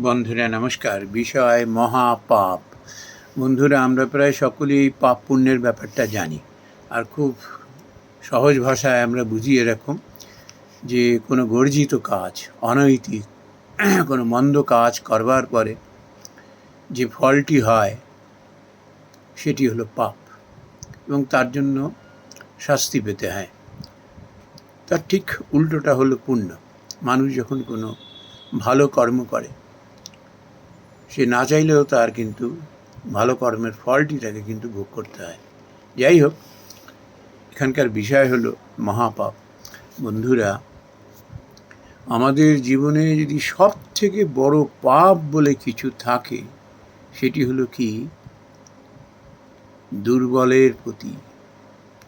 বন্ধুরা, নমস্কার। বিষয় মহাপাপ। বন্ধুরা, আমরা প্রায় সকলেই পাপ পুণ্যের ব্যাপারটা জানি। আর খুব সহজ ভাষায় আমরা বুঝি এরকম যে, কোনো গর্জিত কাজ অনৈতিক কোনো মন্দ কাজ করবার পরে যে ফলটি হয়, সেটি হলো পাপ। এবং তার জন্য শাস্তি পেতে হয়। তার ঠিক উল্টোটা হলো পুণ্য। মানুষ যখন কোনো ভালো কর্ম করে সে না চাইলেও তার কিন্তু ভালো কর্মের ফলটি তাকে কিন্তু ভোগ করতে হয়। যাই হোক এখানকার বিষয় হলো মহাপাপ। বন্ধুরা, আমাদের জীবনে যদি সব থেকে বড় পাপ বলে কিছু থাকে, সেটি হলো কি? দুর্বলের প্রতি,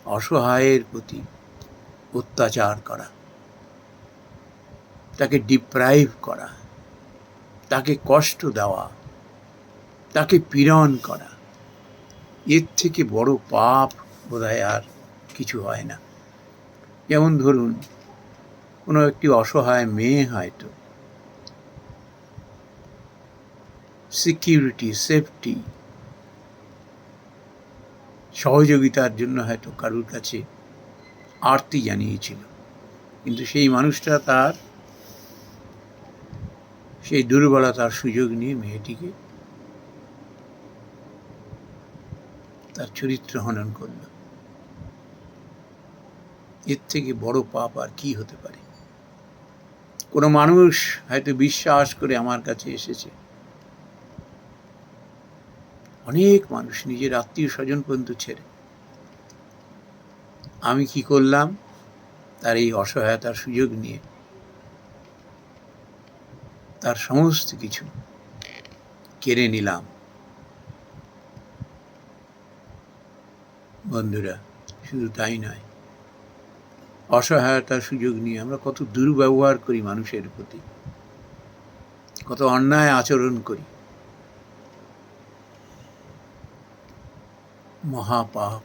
অসহায়ের প্রতি অত্যাচার করা, তাকে ডিপ্রাইভ করা। তাকে কষ্ট দেওয়া, তাকে পীড়ন করা। এর থেকে বড় পাপ বোধহয় আর কিছু হয় না। যেমন ধরুন, কোনো একটি অসহায় মেয়ে হয়তো সিকিউরিটি সেফটি সহযোগিতার জন্য হয়তো কারুর কাছে আরতি জানিয়েছিল। কিন্তু সেই মানুষটা তার সেই দুর্বলতার সুযোগ নিয়ে মেয়েটিকে তার চরিত্র হনন করল। এর থেকে বড় পাপ আর কি হতে পারে? কোনো মানুষ হয়তো বিশ্বাস করে আমার কাছে এসেছে। অনেক মানুষ নিজের আত্মীয় স্বজন পর্যন্ত ছেড়ে। আমি কি করলাম? তার এই অসহায়তার সুযোগ নিয়ে তার সমস্ত কিছু কেড়ে নিলাম। বন্ধুরা, শুধু তাই নয়, অসহায়তার সুযোগ নিয়ে আমরা কত দুর্ব্যবহার করি মানুষের প্রতি, কত অন্যায় আচরণ করি। মহাপাপ।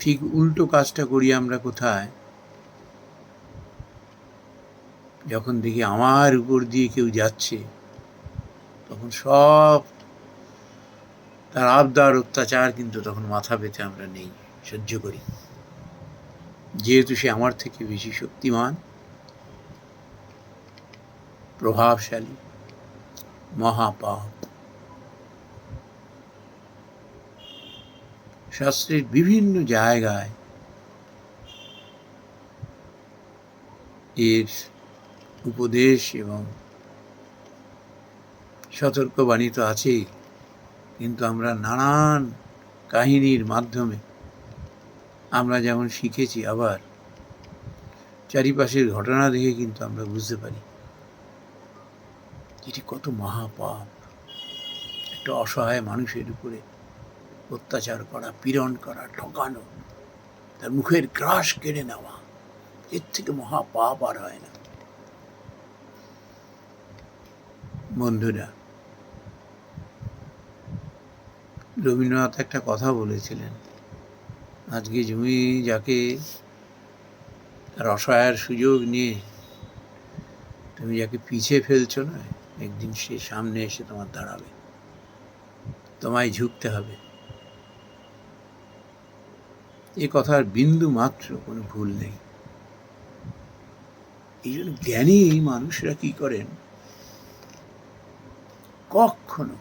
ঠিক উল্টো কাজটা করি আমরা কোথায়? যখন দেখি আমার উপর দিয়ে কেউ যাচ্ছে, তখন সব তার আবদার, অত্যাচার কিন্তু তখন মাথা পেতে আমরা নেই, সহ্য করি। যেহেতু সে আমার থেকে বেশি শক্তিমান, প্রভাবশালী, মহাপাপ। শাস্ত্রের বিভিন্ন জায়গায় এর উপদেশ এবং সতর্কবাণী তো আছেই, কিন্তু আমরা নানান কাহিনীর মাধ্যমে আমরা যেমন শিখেছি আবার চারিপাশের ঘটনা দেখে কিন্তু আমরা বুঝতে পারি এটি কত মহাপাপ। একটা অসহায় মানুষের উপরে অত্যাচার করা, পীড়ন করা, ঠকানো, তার মুখের গ্রাস কেড়ে নেওয়া, এর থেকে মহাপাপ আর হয় না। বন্ধুরা, রবীন্দ্রনাথ একটা কথা বলেছিলেন, আজকে জমি যাকে তার অসহায়ের সুযোগ নিয়ে তুমি যাকে পিছিয়ে ফেলছো না, একদিন সে সামনে এসে তোমার দাঁড়াবে, তোমায় ঝুঁকতে হবে। এ কথার বিন্দু মাত্র কোনো ভুল নেই। এই জন্য জ্ঞানী মানুষরা কি করেন? কখনো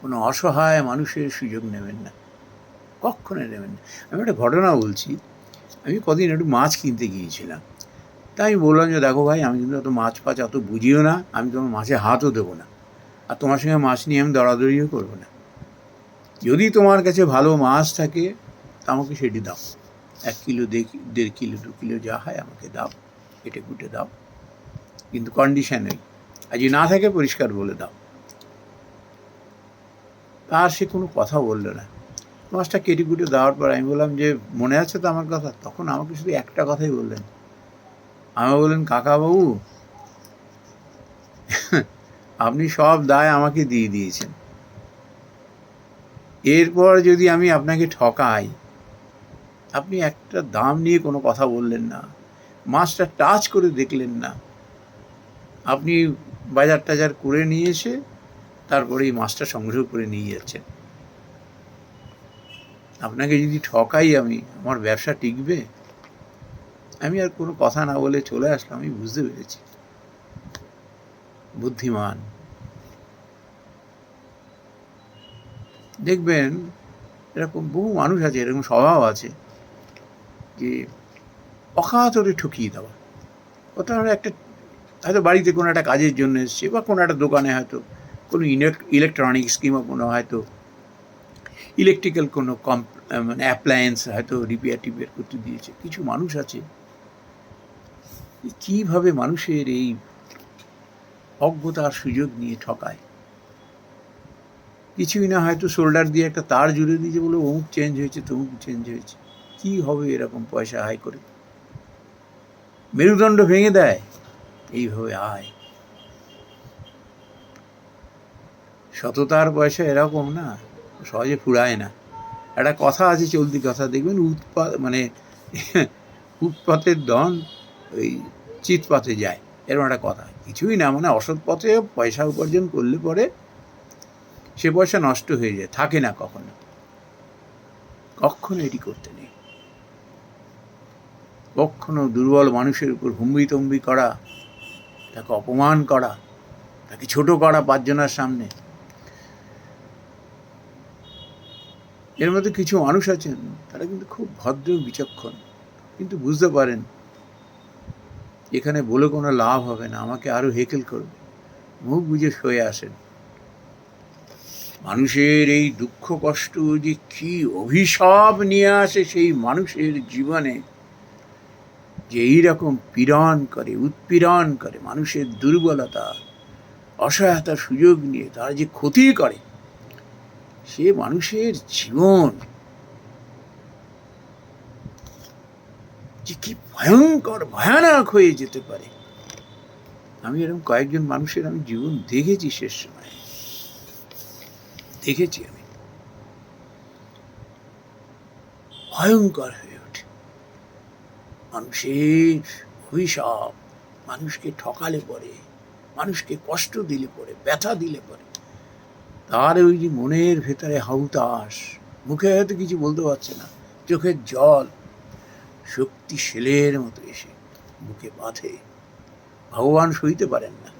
কোনো অসহায় মানুষের সুযোগ নেবেন না। কখনো নেবেন না। আমি একটা ঘটনা বলছি। আমি কদিন একটু মাছ কিনতে গিয়েছিলাম। তাই আমি বললাম যে, দেখো ভাই, আমি কিন্তু অত মাছ ফাছ অত বুঝিও না। আমি তোমার মাছে হাতও দেবো না। আর তোমার সঙ্গে মাছ নিয়ে আমি দড়াদড়িও করব না। যদি তোমার কাছে ভালো মাছ থাকে, তা আমাকে সেটি দাও। এক কিলো দেড় কিলো, দু কিলো যা হয় আমাকে দাও। কেটে কুটে দাও। কিন্তু কন্ডিশন ওই আর যদি না থাকে, পরিষ্কার বলে দাও। তার সে কোনো কথা বলল না। মাছটা কেটে কুটে দেওয়ার পর আমি বললাম যে, মনে আছে তো আমার কথা? তখন আমাকে শুধু একটা কথাই বললেন। আমি বললেন, কাকাবাবু, আপনি সব দায় আমাকে দিয়ে দিয়েছেন। এরপর যদি আমি আপনাকে ঠকাই, আপনি একটা দাম নিয়ে কোনো কথা বললেন না। মাছটা টাচ করে দেখলেন না। আপনি বাজার টাজার করে নিয়ে এসে তারপরে এই মাছটা সংগ্রহ করে নিয়ে যাচ্ছেন আপনাকে যদি ঠকাই আমি, আমার ব্যবসা টিকবে? আমি আর কোনো কথা না বলে চলে আসলাম, আমি বুঝতে পেরেছি। বুদ্ধিমান। দেখবেন, এরকম বহু মানুষ আছে, এরকম স্বভাব আছে যে অকাতরে ঠকিয়ে দেওয়া। ওটা একটা, হয়তো বাড়িতে কোনো একটা কাজের জন্য এসছে বা কোনো একটা দোকানে হয়তো কোনো ইলেকট্রনিক্স কিংবা কোনো হয়তো ইলেকট্রিক্যাল কোনো কম মানে অ্যাপ্লায়েন্স হয়তো রিপেয়ার টিপেয়ার করতে দিয়েছে। কিছু মানুষ আছে, কীভাবে মানুষের এই অজ্ঞতার সুযোগ নিয়ে ঠকায়? কিছুই না হয়তো শোল্ডার দিয়ে একটা তার জুড়ে দিয়েছে বলে অমুক চেঞ্জ হয়েছে, তমুক চেঞ্জ হয়েছে। কি হবে এরকম পয়সা আয় করে? মেরুদণ্ড ভেঙে দেয়, এইভাবে আয়। সততার পয়সা এরকম না, সহজে ফুরায় না। একটা কথা আছে চলতি কথা, দেখবেন উৎপাত মানে উৎপাতের দন ওই চিৎপাতে যায়, এরকম একটা কথা। কিছুই না মানে অসৎ পথে পয়সা উপার্জন করলে পরে সে পয়সা নষ্ট হয়ে যায়, থাকে না কখনো। কখনো এটি করতে নেই। কখনো দুর্বল মানুষের উপর হুম্বি তম্বি করা, তাকে অপমান করা, তাকে ছোট করা পাঁচজনের সামনে এর মধ্যে কিছু মানুষ আছেন, তারা কিন্তু খুব ভদ্র, বিচক্ষণ। কিন্তু বুঝতে পারেন, এখানে বলে কোনো লাভ হবে না, আমাকে আরও হেকেল করবে। মুখ বুঝে সয়ে আসেন। মানুষের এই দুঃখ, কষ্ট যে কি অভিশাপ নিয়ে আসে সেই মানুষের জীবনে, যে এইরকম পীড়ন করে, উৎপীড়ন করে, মানুষের দুর্বলতা, অসহায়তার সুযোগ নিয়ে তারা যে ক্ষতি করে সে মানুষের জীবন। কি ভয়ঙ্কর, ভয়ানক হয়ে যেতে পারে। আমি এরকম কয়েকজন মানুষের আমি জীবন দেখেছি শেষ সময়। দেখেছি আমি। ভয়ঙ্কর হয়ে ওঠে। মানুষের অভিশাপ, মানুষকে ঠকালে পরে মানুষকে কষ্ট দিলে পরে ব্যথা দিলে পরে তার ওই যে মনের ভেতরে হাউতাস মুখে হয়তো কিছু বলতে পারছে না, চোখের জল, শক্তি শেলের মতো এসে বুকে বাঁধে। ভগবান সইতে পারেন না।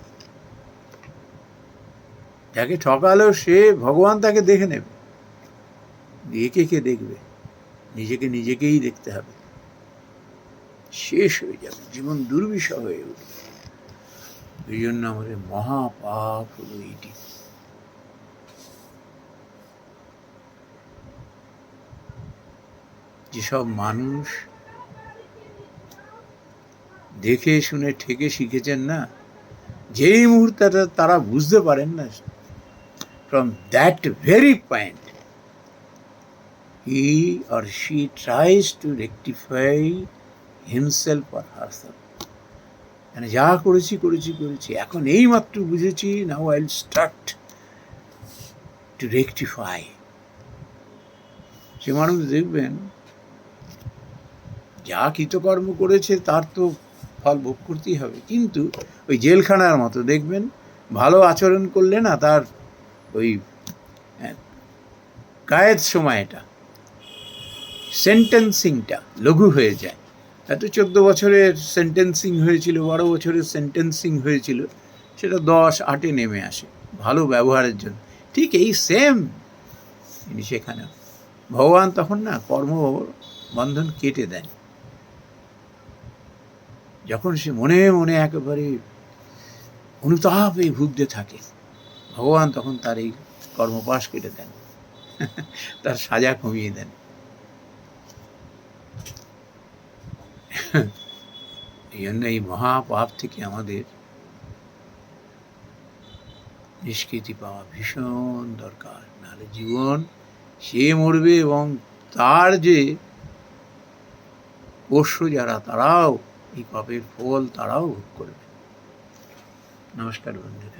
যাকে ঠকালো সে ভগবান তাকে দেখে নেবে। একে কে দেখবে? নিজেকে নিজেকেই দেখতে হবে। শেষ হয়ে যাবে, জীবন দুর্বিষহ হয়ে উঠবে। এই জন্য আমাদের মহাপাপ হলো এইটি। যেসব মানুষ দেখে শুনে, ঠেকে শিখেছেন না, যেই মুহূর্তে তারা বুঝতে পারেন না from that very point he or she tries to rectify himself or herself মানে যা করেছি করেছি করেছি, এখন এই মাত্র বুঝেছি নাও আইল স্টার্ট টু রেকটিফাই সে মানুষ দেখবেন যা কৃতকর্ম করেছে, তার তো ফল ভোগ করতেই হবে। কিন্তু ওই জেলখানার মতো দেখবেন, ভালো আচরণ করলে না তার ওই গায়ের সময়টা সেন্টেন্সিংটা লঘু হয়ে যায়। এত চোদ্দ বছরের সেন্টেন্সিং হয়েছিল, বারো বছরের সেন্টেন্সিং হয়েছিল, সেটা দশ আটে নেমে আসে, ভালো ব্যবহারের জন্য। ঠিক এই সেম জিনিস এখানে ভগবান তখন না কর্ম বন্ধন কেটে দেন। যখন সে মনে মনে একেবারে অনুতাপে ভুগতে থাকে, ভগবান তখন তার এই কর্মপাশ কেটে দেন, তার সাজা কমিয়ে দেন। এই জন্য এই মহাপাপ থেকে আমাদের নিষ্কৃতি পাওয়া ভীষণ দরকার। নাহলে জীবন সে মরবে এবং তার যে পোষ্য যারা, তারাও এই পাপের ফল তারাও ভোগ করবে। নমস্কার বন্ধুরা।